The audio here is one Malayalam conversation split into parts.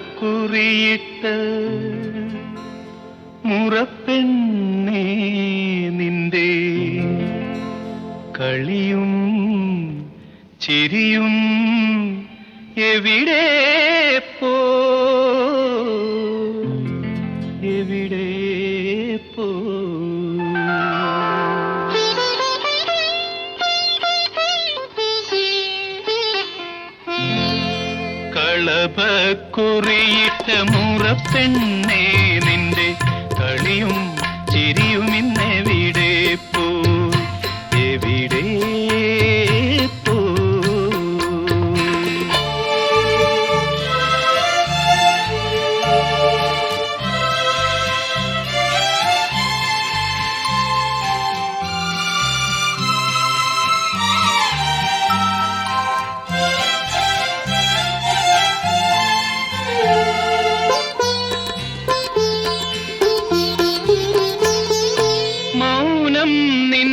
കളഭക്കുറിയിട്ട് മുറപ്പെണ്ണേ നിന്റെ കളിയും ചിരിയും എവിടെ പോ കളഭക്കുറിയിട്ട മുറപ്പെണ്ണേ നിന്റെ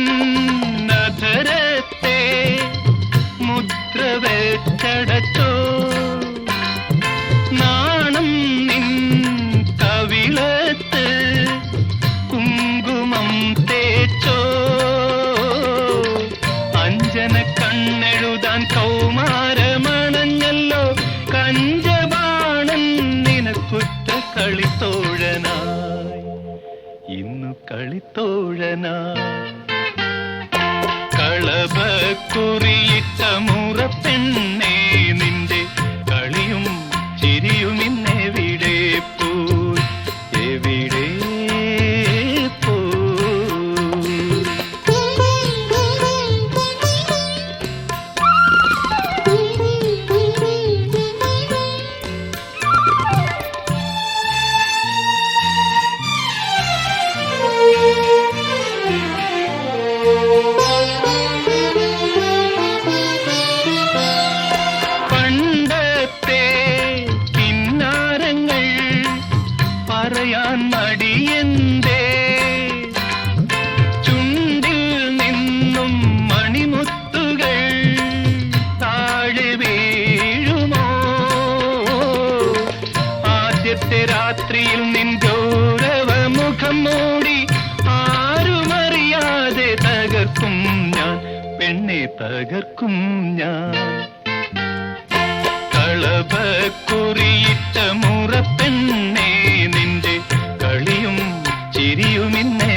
നിന്നധരത്തെ മുദ്ര വെച്ചടച്ചോ നാണം നിൻ കവിളത്ത് കുങ്കുമം തേച്ചോ? അഞ്ജന കണ്ണെഴുതാൻ കൗമാരമണഞ്ഞല്ലോ. കഞ്ചബാണൻ നിനക്കുറ്റ കളിത്തോഴനായി. ഇന്നു കളിത്തോഴനായി. കളഭക്കുറിയിട്ട മുറപ്പെണ്ണേ ആദ്യത്തെ രാത്രിയിൽ നിൻ ഗൗരവ മുഖം മൂടി ആരുമറിയാതെ തകർക്കും ഞാൻ പെണ്ണെ തകർക്കും ഞാൻ. കളഭക്കുറിയിട്ട മുറപ്പെണ്ണേ നിന്റെ കളിയും ചിരിയും ഇന്നെ